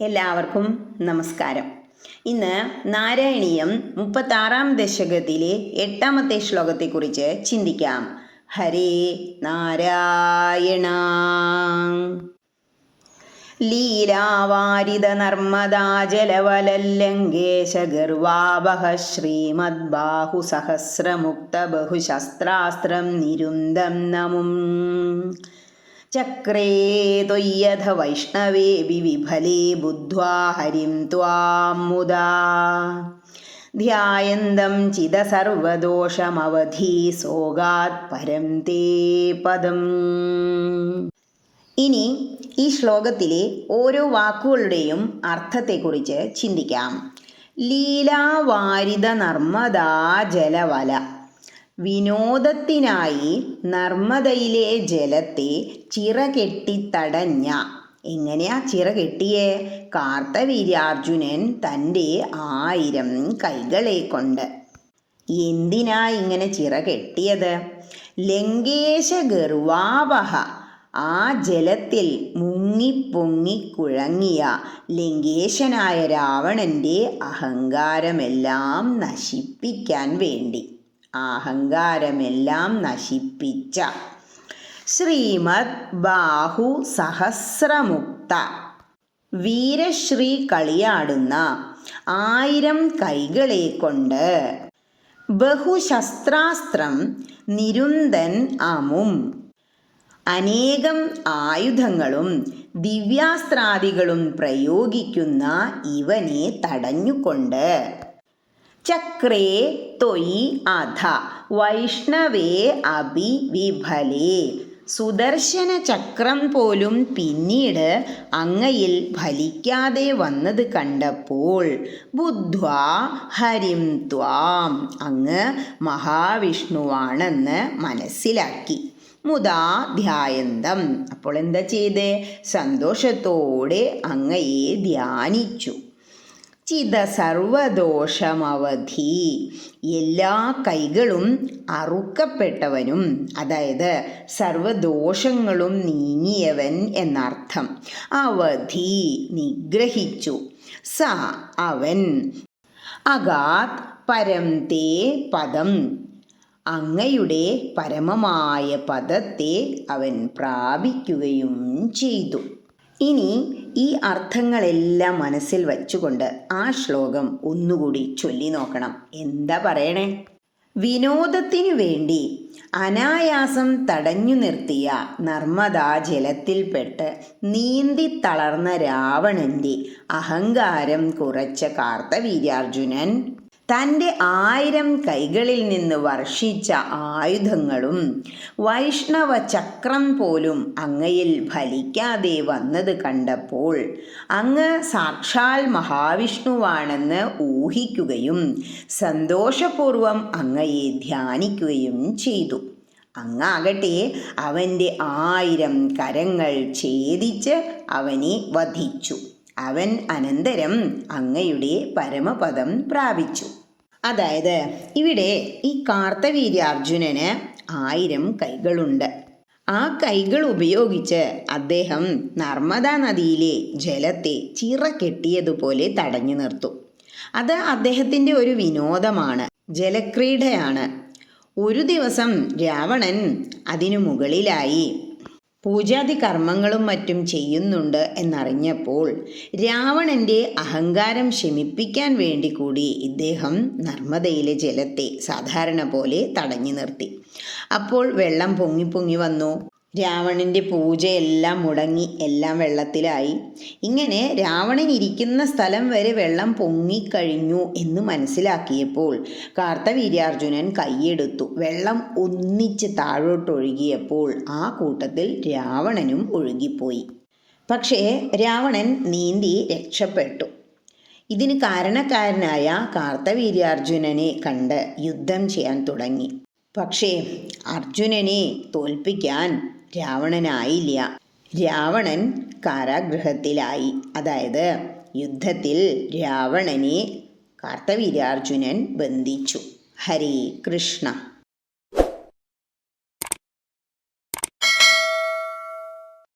എല്ലാവർക്കും നമസ്കാരം. ഇന്ന് നാരായണീയം മുപ്പത്താറാം ദശകത്തിലെ എട്ടാമത്തെ ശ്ലോകത്തെ കുറിച്ച് ചിന്തിക്കാം. ഹരേ നാരായണ. ലീലാവാരിത നർമ്മദാ ജലവലല്ലങ്കേശ ശ്രീമദ് ശ്രീമദ്ബാഹു സഹസ്രമുക്ത ബഹുശസ്ത്രാസ്ത്രം നിരുന്തം നമും. ചക്രേ ത്വയ്യഥ വൈഷ്ണവേ വിഫലേ ബുദ്ധ്വാ ഹരിം ത്വാം മുദാ ധ്യായന്തം ചിതസർവദോഷമവധി സോഗാത് പരം തേ പദം ഇനി ഈ ശ്ലോകത്തിലെ ഓരോ വാക്കുകളുടെയും അർത്ഥത്തെക്കുറിച്ച് ചിന്തിക്കാം. ലീലാവാരിത നർമ്മദാ ജലവല. വിനോദത്തിനായി നർമ്മദയിലെ ജലത്തെ ചിറകെട്ടി തടഞ്ഞ എങ്ങനെയാ ചിറ കെട്ടിയെ കാർത്തവീര്യാർജുനൻ തന്റെ ആയിരം കൈകളെ കൊണ്ട്. എന്തിനാ ഇങ്ങനെ ചിറ കെട്ടിയത് ലങ്കേശ ഗർവാവഹ ആ ജലത്തിൽ മുങ്ങിപ്പൊങ്ങി കുഴങ്ങിയ ലങ്കേശനായ രാവണന്റെ അഹങ്കാരമെല്ലാം നശിപ്പിക്കാൻ വേണ്ടി. അഹങ്കാരമെല്ലാം നശിപ്പിച്ച ശ്രീമദ് ബാഹു സഹസ്രമുക്ത വീരശ്രീ കളിയാടുന്ന ആയിരം കൈകളെ കൊണ്ട് ബഹുശസ്ത്രാസ്ത്രം നിരുന്തൻ അമും. അനേകം ആയുധങ്ങളും ദിവ്യാസ്ത്രാദികളും പ്രയോഗിക്കുന്ന ഇവനെ തടഞ്ഞുകൊണ്ട് ചക്രേ തൊയി അധ വൈഷ്ണവേ അഭി വിഫലേ. സുദർശന ചക്രം പോലും പിന്നീട് അങ്ങയിൽ ഫലിക്കാതെ വന്നത് കണ്ടപ്പോൾ ബുദ്ധ്വാ ഹരിം ത്വാം അങ്ങ് മഹാവിഷ്ണുവാണെന്ന് മനസ്സിലാക്കി. മുതാ ധ്യായന്തം. അപ്പോൾ എന്താ ചെയ്ത്? സന്തോഷത്തോടെ അങ്ങയെ ധ്യാനിച്ചു. ചിത സർവദോഷമവധി. എല്ലാ കൈകളും അറുക്കപ്പെട്ടവനും അതായത് സർവദോഷങ്ങളും നീങ്ങിയവൻ എന്നർത്ഥം. അവധി നിഗ്രഹിച്ചു. സ അവൻ അഗാത് പരം തേ പദം. അങ്ങയുടെ പരമമായ പദത്തെ അവൻ പ്രാപിക്കുകയും ചെയ്തു. ഇനി ഈ അർത്ഥങ്ങളെല്ലാം മനസ്സിൽ വച്ചുകൊണ്ട് ആ ശ്ലോകം ഒന്നുകൂടി ചൊല്ലി നോക്കണം. എന്താ പറയണേ? വിനോദത്തിനു വേണ്ടി അനായാസം തടഞ്ഞു നിർത്തിയ നർമ്മദാ ജലത്തിൽപ്പെട്ട് നീന്തി തളർന്ന രാവണന്റെ അഹങ്കാരം കുറച്ച കാർത്തവീര്യാർജുനൻ തന്റെ ആയിരം കൈകളിൽ നിന്ന് വർഷിച്ച ആയുധങ്ങളും വൈഷ്ണവ ചക്രം പോലും അങ്ങയിൽ ഫലിക്കാതെ വന്നത് കണ്ടപ്പോൾ അങ്ങ് സാക്ഷാൽ മഹാവിഷ്ണുവാണെന്ന് ഊഹിക്കുകയും സന്തോഷപൂർവം അങ്ങയെ ധ്യാനിക്കുകയും ചെയ്തു. അങ്ങാകട്ടെ അവന്റെ ആയിരം കരങ്ങൾ ഛേദിച്ച് അവനെ വധിച്ചു. അവൻ അനന്തരം അങ്ങയുടെ പരമപദം പ്രാപിച്ചു. അതായത് ഇവിടെ ഈ കാർത്തവീര്യാർജുനന് ആയിരം കൈകളുണ്ട്. ആ കൈകൾ ഉപയോഗിച്ച് അദ്ദേഹം നർമ്മദാ നദിയിലെ ജലത്തെ ചിറ കെട്ടിയതുപോലെ തടഞ്ഞു നിർത്തും. അത് അദ്ദേഹത്തിന്റെ ഒരു വിനോദമാണ് ജലക്രീഡയാണ്. ഒരു ദിവസം രാവണൻ അതിനു മുകളിലായി പൂജാതി കർമ്മങ്ങളും മറ്റും ചെയ്യുന്നുണ്ട് എന്നറിഞ്ഞപ്പോൾ രാവണന്റെ അഹങ്കാരം ശമിപ്പിക്കാൻ വേണ്ടി കൂടി ഇദ്ദേഹം നർമ്മദയിലെ ജലത്തെ സാധാരണ പോലെ തടഞ്ഞു നിർത്തി. അപ്പോൾ വെള്ളം പൊങ്ങി പൊങ്ങി വന്നു. രാവണന്റെ പൂജയെല്ലാം മുടങ്ങി എല്ലാം വെള്ളത്തിലായി. ഇങ്ങനെ രാവണൻ ഇരിക്കുന്ന സ്ഥലം വരെ വെള്ളം പൊങ്ങിക്കഴിഞ്ഞു എന്ന് മനസ്സിലാക്കിയപ്പോൾ കാർത്തവീര്യാർജുനൻ കൈയെടുത്തു. വെള്ളം ഒന്നിച്ച് താഴോട്ടൊഴുകിയപ്പോൾ ആ കൂട്ടത്തിൽ രാവണനും ഒഴുകിപ്പോയി. പക്ഷേ രാവണൻ നീന്തി രക്ഷപ്പെട്ടു. ഇതിന് കാരണക്കാരനായ കാർത്തവീര്യാർജുനനെ കണ്ട് യുദ്ധം ചെയ്യാൻ തുടങ്ങി. പക്ഷേ അർജുനനെ തോൽപ്പിക്കാൻ രാവണനായില്ല. രാവണൻ കാരാഗ്രഹത്തിലായി അതായത് യുദ്ധത്തിൽ രാവണനെ കാർത്തവീര്യാർജുനൻ ബന്ധിച്ചു. ഹരേ കൃഷ്ണ.